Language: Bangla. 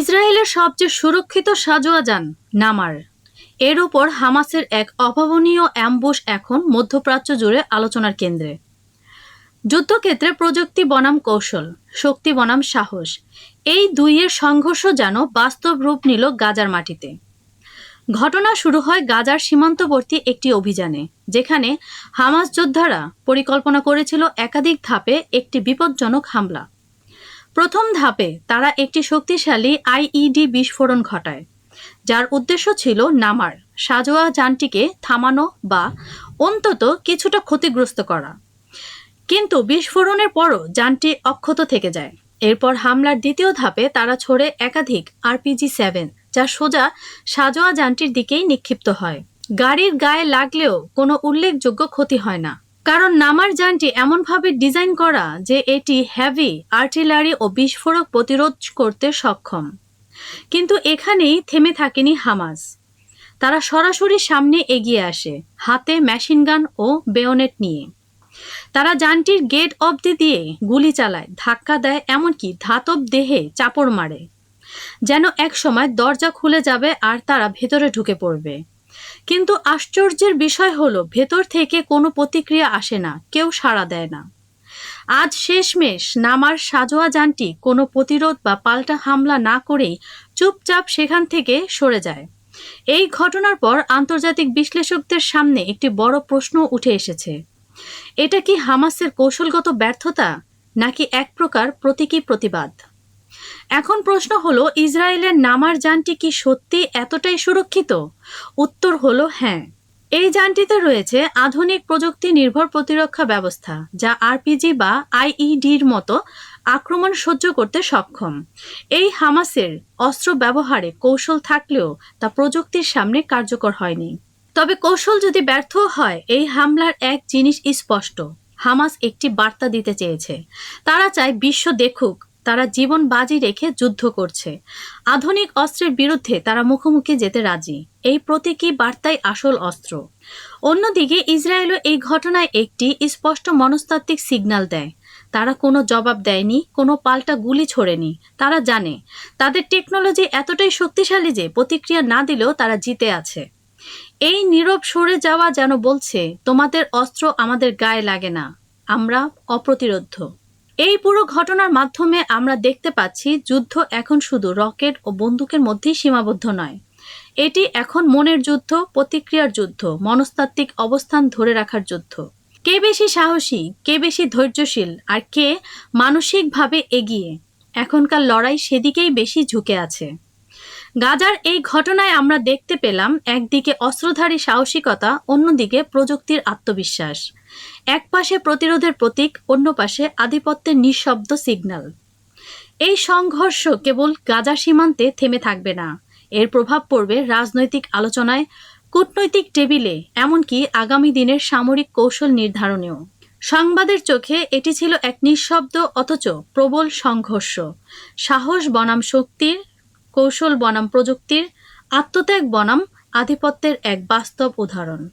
ইসরায়েলের সবচেয়ে সুরক্ষিত সাজোয়া যান, নামার। এর ওপর হামাসের এক অভাবনীয় অ্যাম্বুশ এখন মধ্যপ্রাচ্য জুড়ে আলোচনার কেন্দ্রে। যুদ্ধক্ষেত্রে প্রযুক্তি বনাম কৌশল, শক্তি বনাম সাহস, এই দুইয়ের সংঘর্ষ যেন বাস্তব রূপ নিল গাজার মাটিতে। ঘটনা শুরু হয় গাজার সীমান্তবর্তী একটি অভিযানে, যেখানে হামাস যোদ্ধারা পরিকল্পনা করেছিল একাধিক ধাপে একটি বিপজ্জনক হামলা। প্রথম ধাপে তারা একটি শক্তিশালী আইইডি বিস্ফোরণ ঘটায়, যার উদ্দেশ্য ছিল নামার, সাজোয়া যানটিকে থামানো বা অন্তত কিছুটা ক্ষতিগ্রস্ত করা। কিন্তু বিস্ফোরণের পরও যানটি অক্ষত থেকে যায়। এরপর হামলার দ্বিতীয় ধাপে তারা ছড়ে একাধিক আরপিজি সেভেন, যা সোজা সাজোয়া যানটির দিকেই নিক্ষিপ্ত হয়। গাড়ির গায়ে লাগলেও কোনো উল্লেখযোগ্য ক্ষতি হয় না। কারণ নামার যানটি এমনভাবে ডিজাইন করা যে এটি হেভি আর্টিলারি ও বিস্ফোরক প্রতিরোধ করতে সক্ষম। কিন্তু এখানেই থেমে থাকেনি হামাস। তারা সরাসরি সামনে এগিয়ে আসে, হাতে মেশিনগান ও বেয়নেট নিয়ে। তারা যানটির গেট অবধি দিয়ে গুলি চালায়, ধাক্কা দেয়, এমনকি ধাতব দেহে চাপড় মারে। যেন এক সময় দরজা খুলে যাবে আর তারা ভেতরে ঢুকে পড়বে। কিন্তু আশ্চর্যের বিষয় হলো, ভেতর থেকে কোনো প্রতিক্রিয়া আসে না, কেউ সাড়া দেয় না। আজ শেষমেশ নামার সাজোয়া যানটি কোনো প্রতিরোধ বা পাল্টা হামলা না করেই চুপচাপ সেখান থেকে সরে যায়। এই ঘটনার পর আন্তর্জাতিক বিশ্লেষকদের সামনে একটি বড় প্রশ্ন উঠে এসেছে। এটা কি হামাসের কৌশলগত ব্যর্থতা, নাকি এক প্রকার প্রতীকী প্রতিবাদ? এখন প্রশ্ন হলো, ইসরায়েলের নামার যানটি কি সত্যি এতটাই সুরক্ষিত? উত্তর হলো হ্যাঁ। এই যানটিতে রয়েছে আধুনিক প্রযুক্তি নির্ভর প্রতিরক্ষা ব্যবস্থা, যা আরপিজি বা আইইডির মতো আক্রমণ সহ্য করতে সক্ষম। এই হামাসের অস্ত্র ব্যবহারে কৌশল থাকলেও তা প্রযুক্তির সামনে কার্যকর হয়নি। তবে কৌশল যদি ব্যর্থ হয়, এই হামলার এক জিনিস স্পষ্ট, হামাস একটি বার্তা দিতে চেয়েছে। তারা চায় বিশ্ব দেখুক তারা জীবন বাজি রেখে যুদ্ধ করছে। আধুনিক অস্ত্রের বিরুদ্ধে তারা মুখোমুখি যেতে রাজি। এই প্রতীকী বার্তাই আসল অস্ত্র। অন্যদিকে ইসরায়েলও এই ঘটনায় একটি স্পষ্ট মনস্তাত্ত্বিক সিগন্যাল দেয়। তারা কোনো জবাব দেয়নি, কোনো পাল্টা গুলি ছোড়েনি। তারা জানে, তাদের টেকনোলজি এতটাই শক্তিশালী যে প্রতিক্রিয়া না দিলেও তারা জিতে আছে। এই নীরব সরে যাওয়া যেন বলছে, তোমাদের অস্ত্র আমাদের গায়ে লাগে না। আমরা অপ্রতিরোধ্য। এই পুরো ঘটনার মাধ্যমে আমরা দেখতে পাচ্ছি যুদ্ধ এখন শুধু রকেট ও বন্দুকের মধ্যেই সীমাবদ্ধ নয়। এটি এখন মনের যুদ্ধ, প্রতিক্রিয়ার যুদ্ধ, মনস্তাত্ত্বিক অবস্থান ধরে রাখার যুদ্ধ। কে বেশি সাহসী, কে বেশি ধৈর্যশীল, আর কে মানসিকভাবে এগিয়ে? এখনকার লড়াই সেদিকেই বেশি ঝুঁকে আছে। গাজার এই ঘটনায় আমরা দেখতে পেলাম একদিকে অস্ত্রধারী সাহসিকতা, অন্যদিকে প্রযুক্তির আত্মবিশ্বাস। এক পাশে প্রতিরোধের প্রতীক, অন্য পাশে আধিপত্যের নিঃশব্দ সিগন্যাল এই সংঘর্ষ কেবল গাজা সীমান্তে থেমে থাকবে না। এর প্রভাব পড়বে রাজনৈতিক আলোচনায়, কূটনৈতিক টেবিলে, এমনকি আগামী দিনের সামরিক কৌশল নির্ধারণেও। সংবাদের চোখে এটি ছিল এক নিঃশব্দ অথচ প্রবল সংঘর্ষ। সাহস বনাম শক্তির, কৌশল বনাম প্রযুক্তির, আত্মত্যাগ বনাম আধিপত্যের এক বাস্তব উদাহরণ।